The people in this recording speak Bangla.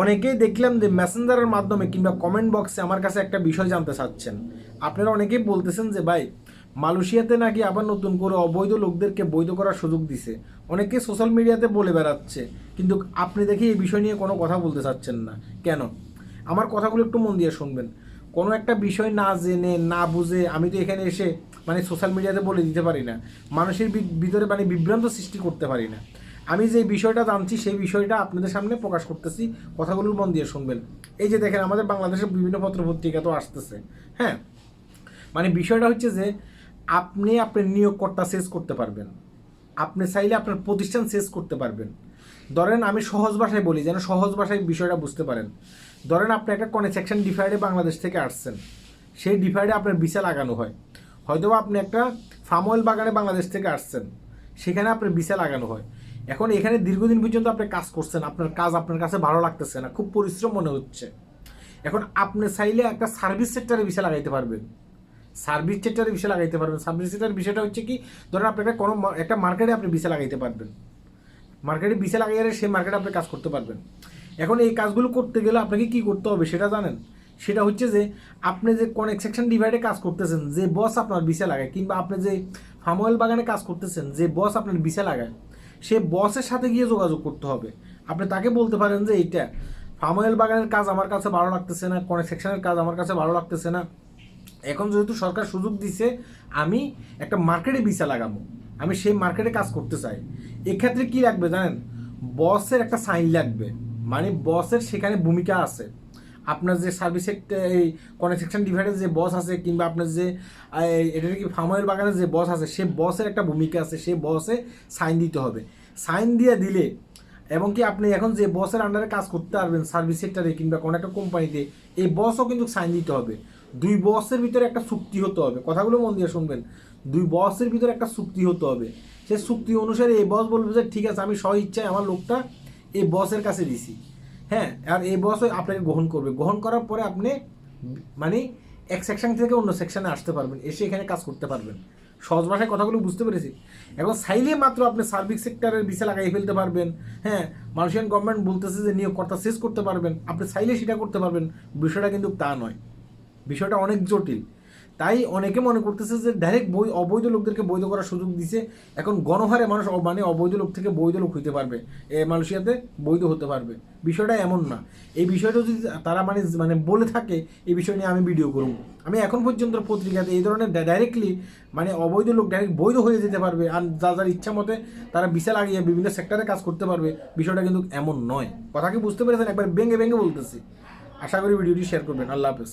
অনেকেই দেখলাম যে মেসেঞ্জারের মাধ্যমে কিংবা কমেন্ট বক্সে আমার কাছে একটা বিষয় জানতে চাচ্ছেন। আপনারা অনেকেই বলতেছেন যে, ভাই, মালয়েশিয়াতে নাকি আবার নতুন করে অবৈধ লোকদেরকে বৈধ করার সুযোগ দিছে? অনেকে সোশ্যাল মিডিয়াতে বলে বেড়াচ্ছে, কিন্তু আপনি দেখি এই বিষয় নিয়ে কোনো কথা বলতে চাচ্ছেন না। কেন? আমার কথাগুলো একটু মন দিয়ে শুনবেন। কোনো একটা বিষয় না জেনে, না বুঝে আমি তো এখানে এসে মানে সোশ্যাল মিডিয়াতে বলে দিতে পারি না। মানুষের ভিতরে মানে বিভ্রান্ত সৃষ্টি করতে পারি না। আমি যে বিষয়টা জানছি, সেই বিষয়টা আপনাদের সামনে প্রকাশ করতেছি। কথাগুলো মন দিয়ে শুনবেন। এই যে দেখেন, আমাদের বাংলাদেশের বিভিন্ন পত্র পত্রিকা তো আসতেছে হ্যাঁ? মানে বিষয়টা হচ্ছে যে, আপনি আপনার নিয়োগকর্তা শেষ করতে পারবেন। আপনি চাইলে আপনার প্রতিষ্ঠান শেষ করতে পারবেন। ধরেন, আমি সহজ ভাষায় বলি, যেন সহজ ভাষায় বিষয়টা বুঝতে পারেন। ধরেন, আপনি একটা কনস্ট্রাকশন ডিফাইডে বাংলাদেশ থেকে আসছেন। সেই ডিফাইডে আপনার বিসা লাগানো হয়। হয়তোবা আপনি একটা ফার্ম অয়েল বাগানে বাংলাদেশ থেকে আসছেন। সেখানে আপনার বিসা লাগানো হয়। এখন এখানে দীর্ঘদিন পর্যন্ত আপনি কাজ করছেন, আপনার কাজ আপনার কাছে ভালো লাগতেছে না, খুব পরিশ্রম মনে হচ্ছে। এখন আপনি চাইলে একটা সার্ভিস সেক্টরে ভিসা লাগাইতে পারবেন। সার্ভিস সেক্টরে বিষয় লাগাইতে পারবেন। সার্ভিস সেক্টরের বিষয়টা হচ্ছে কি, ধরেন আপনি একটা কোনো একটা মার্কেটে আপনি ভিসা লাগাইতে পারবেন। মার্কেটে ভিসা লাগাইয়ে সেই মার্কেটে আপনি কাজ করতে পারবেন। এখন এই কাজগুলো করতে গেলে আপনাকে কি করতে হবে সেটা জানেন? সেটা হচ্ছে যে, আপনি যে কনেকশন ডিভাইডে কাজ করতেছেন, যে বস আপনার ভিসা লাগায়, কিংবা আপনি যে ফার্ম অয়েল বাগানে কাজ করতেছেন, যে বস আপনার ভিসা লাগায় সে বসের সাথে গিয়ে যোগাযোগ করতে হবে। আপনি তাকে বলতে পারেন যে, এইটা ফার্ম অয়েল বাগানের কাজ আমার কাছে ভালো লাগতেছে না কনেকশনের কাজ আমার কাছে ভালো লাগতেছে না। এখন যেহেতু সরকার সুযোগ দিছে, আমি একটা মার্কেটে ভিসা লাগাবো। আমি সেই মার্কেটে কাজ করতে চাই। এক্ষেত্রে কি লাগবে জানেন? বসের একটা সাইন লাগবে। মানে বসের সেখানে ভূমিকা আছে। আপনার যে সার্ভিস এই কনস্ট্রাকশন ডিভাইডের যে বস আছে, কিংবা আপনার যে এটা কি ফার্ম অয়েল বাগানের যে বস আছে, সে বসের একটা ভূমিকা আছে, সে বসে সাইন দিতে হবে। সাইন দিয়ে দিলে, এবং কি আপনি এখন যে বসের আন্ডারে কাজ করতে পারবেন সার্ভিস সেক্টরে কিংবা কোনো একটা কোম্পানিতে এই বসও কিন্তু সাইন দিতে হবে। দুই বসের ভিতরে একটা চুক্তি হতে হবে। কথাগুলো মন দিয়ে শুনবেন। দুই বসের ভিতরে একটা চুক্তি হতে হবে। সে চুক্তি অনুসারে এই বস বলবে যে, ঠিক আছে, আমি স্ব ইচ্ছায় আমার লোকটা এই বসের কাছে দিছি। হ্যাঁ আর এই বস আপনাকে গ্রহণ করবে। গ্রহণ করার পরে আপনি মানে এক সেকশন থেকে অন্য সেকশনে আসতে পারবেন, এসে এখানে কাজ করতে পারবেন। সহজ ভাষায় কথাগুলো বুঝতে পেরেছি? এখন চাইলে মাত্র আপনি সার্ভিস সেক্টরের ভিসা লাগাই ফেলতে পারবেন। হ্যাঁ মালয়েশিয়ান গভর্নমেন্ট বলতেছে যে নিয়োগকর্তা শেষ করতে পারবেন। আপনি চাইলে সেটা করতে পারবেন। বিষয়টা কিন্তু তা নয়। বিষয়টা অনেক জটিল। তাই অনেকে মনে করতেছে যে ডাইরেক্ট বই, অবৈধ লোকদেরকে বৈধ করার সুযোগ দিছে। এখন গণহারে মানুষ মানে অবৈধ লোক থেকে বৈধ লোক হইতে পারবে। এ মালয়েশিয়াতে বৈধ হতে পারবে। বিষয়টা এমন না। এই বিষয়টা যদি তারা মানে মানে বলে থাকে, এই বিষয় নিয়ে আমি ভিডিও করব। আমি এখন পর্যন্ত পত্রিকাতে এই ধরনের ডাইরেক্টলি মানে অবৈধ লোক ডাইরেক্ট বৈধ হয়ে যেতে পারবে আর যা যার ইচ্ছা মতে তারা বিশা লাগিয়ে বিভিন্ন সেক্টরে কাজ করতে পারবে, বিষয়টা কিন্তু এমন নয়। কথা কি বুঝতে পেরেছেন? একবার ভেঙে ভেঙে বলতেছি। আশা করি ভিডিওটি শেয়ার করবেন। আল্লাহ হাফেজ।